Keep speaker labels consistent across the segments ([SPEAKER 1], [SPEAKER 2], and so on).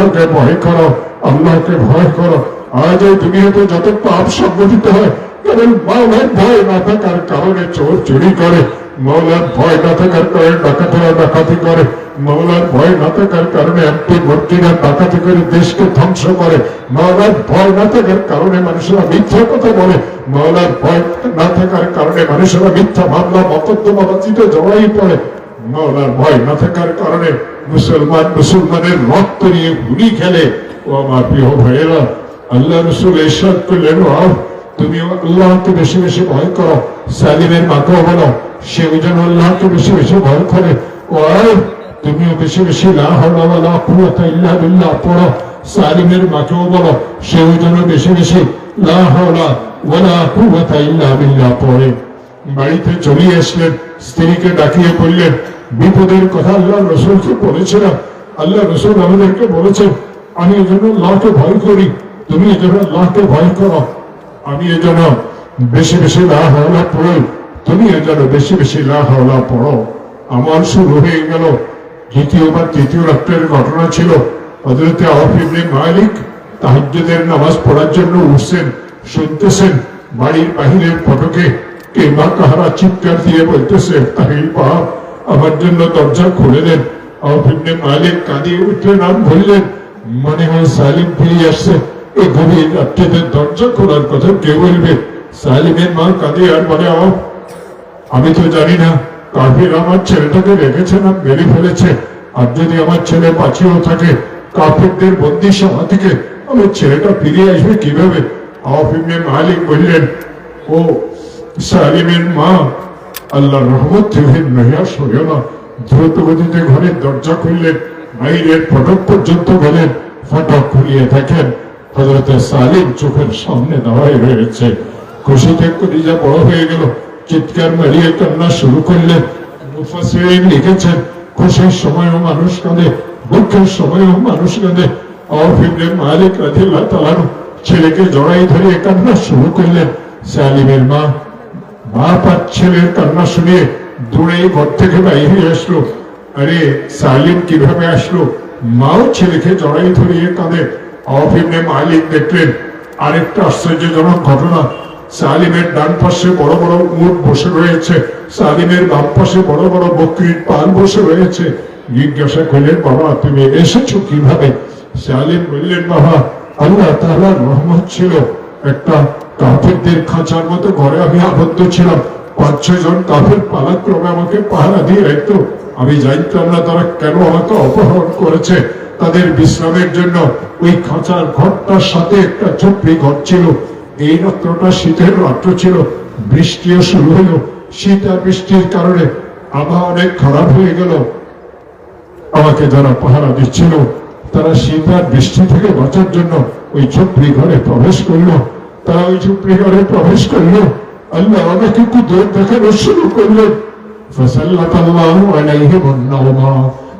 [SPEAKER 1] আল্লাহকে ভয় করো, আল্লাহকে ভয় করো। আজ এই দুনিয়াতে যত পাপ সংগঠিত হয় কারণ মাওলার ভয় না থাকার কারণে চোর চুরি করে। মৌলার ভয় না থাকার কারণে ডাকাতেরা ডাকাতি করে। মৌলার ভয় না থাকার কারণে এমপি মন্ত্রীরা ডাকাতি করে দেশকে ধ্বংস করে। মৌলার ভয় না থাকার কারণে মানুষেরা মিথ্যা কথা বলে। মৌলার ভয় না থাকার কারণে মানুষেরা মিথ্যা মামলা, মকদ্দমা বাজিতে জড়াই পড়ে। মৌলার ভয় না থাকার কারণে মুসলমান মুসলমানের রক্ত নিয়ে গুলি খেলে। ও আমার প্রিয় ভাইয়েরা, আল্লাহ রসুল এরশাদ করলেন তুমি আল্লাহকে বেশি বেশি ভয় করো, সালিমের মাকেও বলো সে ওই জন্য আল্লাহকে বেশি বেশি ভয় করে। ও তুমিও বেশি বেশি লা হাওলা ওয়ালা কুওয়াতা ইল্লা পড়ো, সালিমের মাকেও বলো সে ওই জন্য বেশি বেশি লা হাওলা ওয়ালা কুওয়াতা ইল্লা পড়ে। বাড়িতে চলে আসলেন, স্ত্রীকে ডাকিয়ে বললেন বিপদের কথা আল্লাহ রসুলকে বলেছিলাম আল্লাহ রসুল আমাদেরকে বলেছেন আমি এজন্য আল্লাহকে ভয় করি। তুমি এজন্য আল্লাহকে ভয় করো। আমি এজন্য বেশি বেশি লা হাওলা পড়ো। তুমি এজন্য বেশি বেশি লা হাওলা পড়ো। আমার শুরু হয়ে গেল। দ্বিতীয় বা তৃতীয় রাত্রের ঘটনা ছিল। হজরতে আফিবনে মালিক তাহাজ্জুদের নামাজ পড়ার জন্য উঠছেন, শুনতেছেন, বাড়ির বাহিরের ফটকে কে মা কাহারা চিৎকার দিয়ে বলতেছে তাহিল বাপ আমার জন্য দরজা খুলে দেন। মালিক কাঁদিয়ে আর বললেন, মনে হয় সালিম ফিরে আসছে। এই গভীর রাত্রিতে দরজা খোলার কথা কে বলবে? সালিমের মা কাঁদে আর বলে আমি তো জানি না, কাফির আমার ছেলেটাকে রেখেছে না মেরে ফেলেছে। আর যদি আমার ছেলে বাঁচিয়েও থাকে, কাফিরদের বন্দিশালা থেকে আমার ছেলেটা ফিরে আসবে কীভাবে? আফিমে মালিক বললেন, ও সালিমের মা আল্লাহ রহমত থেকে নৈয়াস হইও না। দ্রুত গতিতে ঘরের দরজা খুললেন, বাইরের ফটক পর্যন্ত গেলেন, ফটক খুলিয়ে দেখেন হজরতে সালিম চোখের সামনে দাঁড়াই রয়েছে। খুশিতে কলিজা বড় হয়ে গেল, চিৎকার মারিয়ে কান্না শুরু করলেন। মুফাসসিরিন লিখেছেন, খুশির সময়ও মানুষ কাঁদে, দুঃখের সময়ও মানুষ কাঁদে। আউফ ইবনে মালিক রাদিয়াল্লাহু তাআলা ছেলেকে জড়াই ধরে কান্না শুরু করলেন। সালিমের মা বাপ আর ছেলের কান্না শুনে দূরে ঘর থেকে বাইরে আসলো। আরে সালিম কীভাবে আসলো? মাও ছেলেকে জড়াই ধরিয়ে আউফ ইবনে মালিক দেখলেন, আরেকটা আশ্চর্যজনক ঘটনা। সালিমের ডান পাশে বড় বড় উট বসে রয়েছে। সালিমের বাম পাশে বড় বড় বকরির পাল বসে রয়েছে। জিজ্ঞাসা করলেন, বাবা, তুমি এসেছ কীভাবে? সালিম বললেন, বাবা, আল্লাহ তাআলার রহমত ছিল। একটা কাফেরদের খাঁচার মতো ঘরে আমি আবদ্ধ ছিলাম। পাঁচ ছয় জন কাফের পালাক্রমে আমাকে পাহারা দিয়ে রাখতো। আমি জানতাম না তারা কেন আমাকে অপহরণ করেছে। তাদের বিশ্রামের জন্য ওই খাঁচার ঘরটার সাথে একটা ঝুপড়ি ঘর ছিল। এই রাত্রটা শীতের রাত্র ছিল। বৃষ্টিও শুরু হলো। শীত আর বৃষ্টির কারণে আবহাওয়া অনেক খারাপ হয়ে গেল। আমাকে যারা পাহারা দিচ্ছিল, তারা শীত আর বৃষ্টি থেকে বাঁচার জন্য ওই ঝুপড়ি ঘরে প্রবেশ করল। তারা ওই ঝুপড়ি ঘরে প্রবেশ করল। আল্লাহ আমাকে কুদরত দেখানো শুরু করল।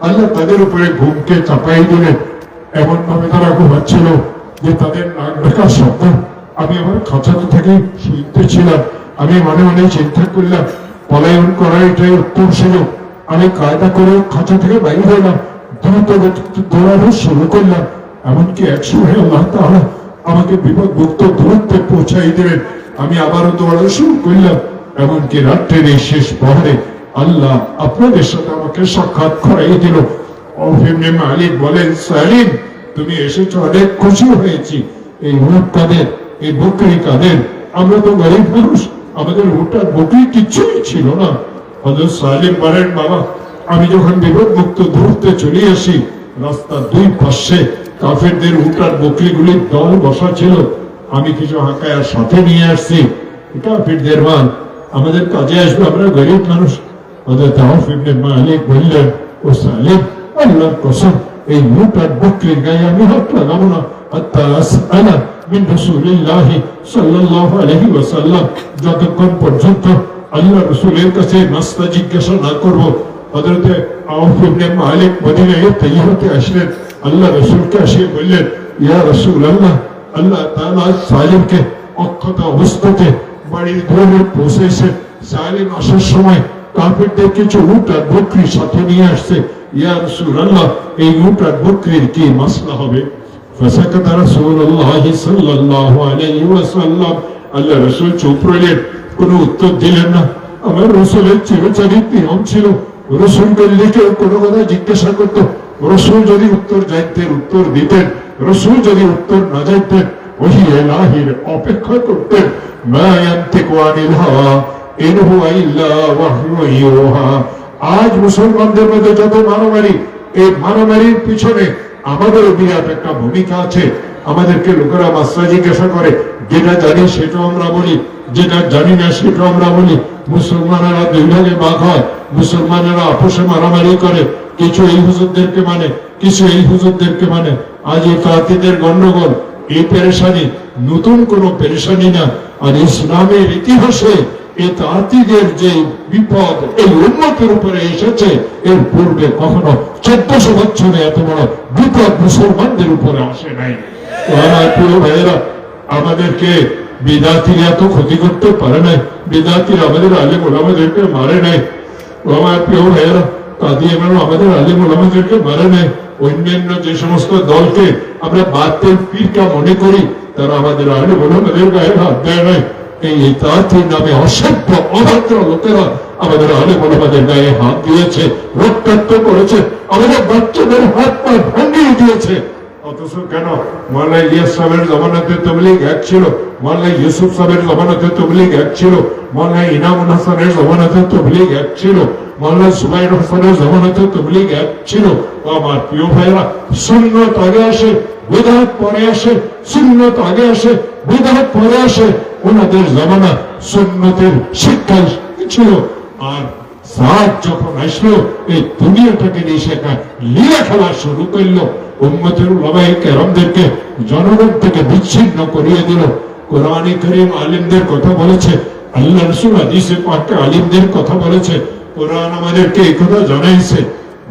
[SPEAKER 1] আল্লাহ তাদের উপরে ঘুমকে চাপাই দিলেন। এমন ভাবে তারা ঘুমাচ্ছিল যে তাদের নাক শব্দ। আমি আমার খাঁচাতে থেকে শুনতে ছিলাম। আমি মনে মনে চিন্তা করলাম, পলায়ন করার এটাই উত্তম আমি কায়দা করে খাঁচা থেকে বাইরে হলাম। দ্রুত দৌড়ানো শুরু করলাম। এমনকি একশো হয়ে আল্লাহ তাহলে আমাকে বিপদ মুক্ত দূরত্বে পৌঁছাই দিলেন আমি আবারও দৌড়ানো শুরু করলাম, এমনকি রাত্রের এই শেষ পহরে আল্লাহ আপনাদের সাথে আমাকে সাক্ষাৎ করাই দিল। বলেন, সালিম, তুমি এসেছ, অনেক খুশি হয়েছি। এই উট কাদের, এই বকরি কাদের? আমরা তো গরিব মানুষ, আমাদের উটার বকরি কিচ্ছুই ছিল না। হজরত সালিম বলেন, বাবা, আমি যখন বিপদ মুক্ত দূরত্বে চলে আসি, রাস্তার দুই পাশে কাফেরদের উটার বকরিগুলির দল বসা ছিল আমি কিছু হাঁকায়ার সাথে নিয়ে আসছি। কাফেরদের মান, আমাদের কাজে আসবে, আমরা গরিব মানুষ। হাত মিন যতক্ষণ পর্যন্ত আল্লাহ রাসূলের কাছে জিজ্ঞাসা না করব মালিক মদিনায় তৈয়বতে আসলেন। আল্লাহ রাসূলকে এসে বললেন ইয়া রাসূলুল্লাহ আল্লাহ তাআলা সালিমকে অক্ষত অবস্থাতে বাড়ির ঘরে পৌঁছেছে সালিম আসার সময় কাফেরদের কিছু উট আর বকরি সাথে নিয়ে আসছে ইয়া রাসূলুল্লাহ এই উট আর বকরির কি মাসলা হবে فسكت رسول الله صلى الله عليه وسلم আল্লাহ রসুল চুপ রইলেন কোনো উত্তর দিলেন না আমার রসুলের চিরচারিত নিয়ম ছিল রসুলকে লিখে কোনো কথা জিজ্ঞাসা করত রসুল যদি উত্তর যাইতেন, উত্তর দিতেন, রসুল যদি উত্তর না যাইতেন, ওহি এলাহির অপেক্ষা করতেন। আজ মুসলমানদের মধ্যে যত মারামারি এই মারামারির পিছনে আমাদের বিরাট একটা ভূমিকা আছে। আমাদেরকে লোকেরা মাস্টার জিজ্ঞাসা করে, যেটা জানি সেটা আমরা বলি, যেটা জানি না সেটা আমরা বলি। মুসলমানেরা দুই ভাগ হয়, মুসলমানেরা আপোষে মারামারি করে, কিছু এই হুজুরদেরকে মানে কিছু এই হুজুরদেরকে মানে। আজ এই কাতিদের গন্ডগোল এই পেরেশানি, নতুন কোন পেরেশানি না। আর ইসলামের ইতিহাসে এই তাঁতিদের যে বিপদ, এই উন্নতির উপরে এসেছে, এর পূর্বে কখনো চোদ্দশো বছরে এত বড় বিপদ মুসলমানদের উপরে আসে নাই। আমার প্রিয় ভাইয়েরা, আমাদেরকে বিদাতিরা এত ক্ষতি করতে পারে নাই। বিদাতিরা আমাদের আলিম ওলামাদেরকে মারে নাই ও আমার প্রিয় ভাইয়েরা কাদি এমন আমাদের আলিম ওলামাদেরকে মারে নাই অন্যান্য যে সমস্ত দলকে আমরা বাতের পীরকা মনে করি তারা আমাদের আলিম ওলামাদের গায়ে হাত দেয় নাই এই নামে অসভ্য অভদ্র লোকেরা আমাদের গায়ে হাত দিয়েছে রক্তাক্ত করেছে আমাদের বাচ্চাদের হাত পা ভাঙিয়ে দিয়েছে অথচ কেন মাল্লা ইলিয়াস জমানাতে তবলিগ এক ছিল মাল্লা ইউসুফ সাহেবের জমানাতে তবলিগ এক ছিল, মাল্লা ইনামুল হাসানের জমানাতে তবলিগ এক ছিল, মাল্লা সুবাইর হাসানের জমানাতে তবলিগ এক ছিল। আমার প্রিয় ভাইরা সুন্নত আগে আসে, বেদাত পরে আসে, সুন্নত আগে আসে, বেদাত পরে আসে ওনাদের জমানা সুন্নতের শিক্ষায় ছিল। আর সাত যখন আসলো, এই দুনিয়াটাকে নিয়ে শেখা লীলা খেলা শুরু করল। উম্মতের লবাই কেরমদেরকে জনগণ থেকে বিচ্ছিন্ন করিয়ে দিল। কোরআনে করিম আলিমদের কথা বলেছে আল্লাহ রসুল হাদিসে পাকে আলিমদের কথা বলেছে কোরআন আমাদেরকে এই কথা জানাইছে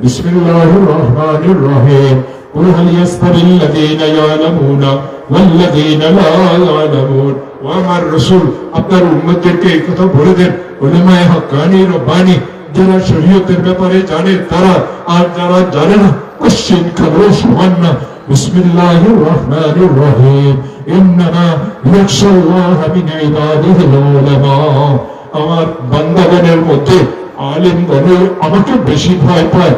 [SPEAKER 1] বিসমিল্লাহির রহমানির রহিম قل هل يستوي الذين يعلمون والذين لا يعلمون ও আমার রসুল আপনার উম্মতদেরকে এই কথা বলে দেন ওলামায়ে হক্কানি রব্বানি যারা শরীয়তের ব্যাপারে জানে তারা আর যারা জানে না কোশ্চিন খাবো সমান না বিসমিল্লাহির রহমানির রহিম ইন্নামা ইয়াখশাল্লাহ মিন ইবাদিহিল উলামা আমার বান্দাগণের মধ্যে, আলিমগণ আমাকে বেশি ভয় পায়।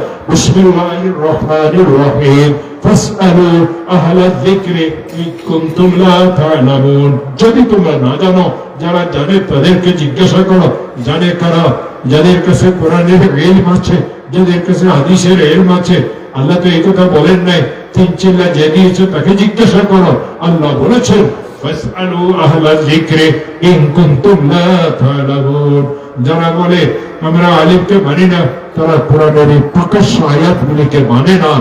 [SPEAKER 1] যদি তোমরা না জানো, যারা জানে তাদেরকে জিজ্ঞাসা করো। জানে কারা? যাদের কাছে কোরআনের ইলম আছে, যাদের কাছে হাদিসের ইলম আছে, আল্লাহ তো এই কথা বলেন নাই। তিন চিল্লা যে দিয়েছে তাকে জিজ্ঞাসা করো আল্লাহ বলেছেন ফাসআলু আহলা যিকরি ইন কুনতুম লা তা'লামুন যারা বলে আমরা আলিমকে মানি না তারা কোরআনের এই প্রকাশ্য আয়াতগুলিকে মানে না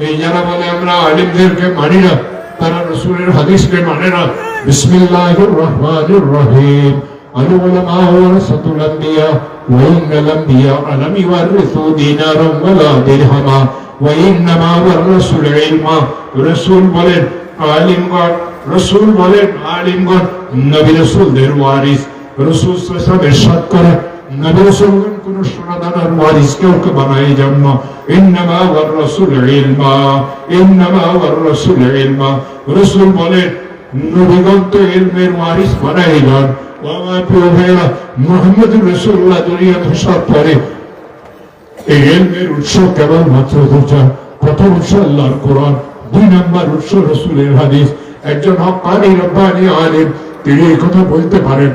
[SPEAKER 1] এই যারা বলে আমরা আলিমদেরকে মানি না তারা রসুলের হাদিসকে মানে না বিসমিল্লাহির রহমানির রহিম العلماء ورثة الأنبياء وإن الأنبياء لم يورثوا دينارا ولا درهما ওয়াইন্নামা ওয়ার রাসূল ইলমা রাসূল বলেন, আলিমগণ, রসুল বলেন, আলিমগণ, নবী রসুলদের ওয়ারিস। রসুল সাহেবের সৎ করে নবী রসুলগণ কোন মোহাম্মদ রসুল্লাহ দুনিয়া ধূসর করে এই এলমের উৎস কেবল মাত্র দুটা প্রথম উৎস আল্লাহর কোরআন, দুই নম্বর উৎস রসুলের হাদিস। একজন হকানি রব্বানি আলিম, তিনি এই কথা বলতে পারেন।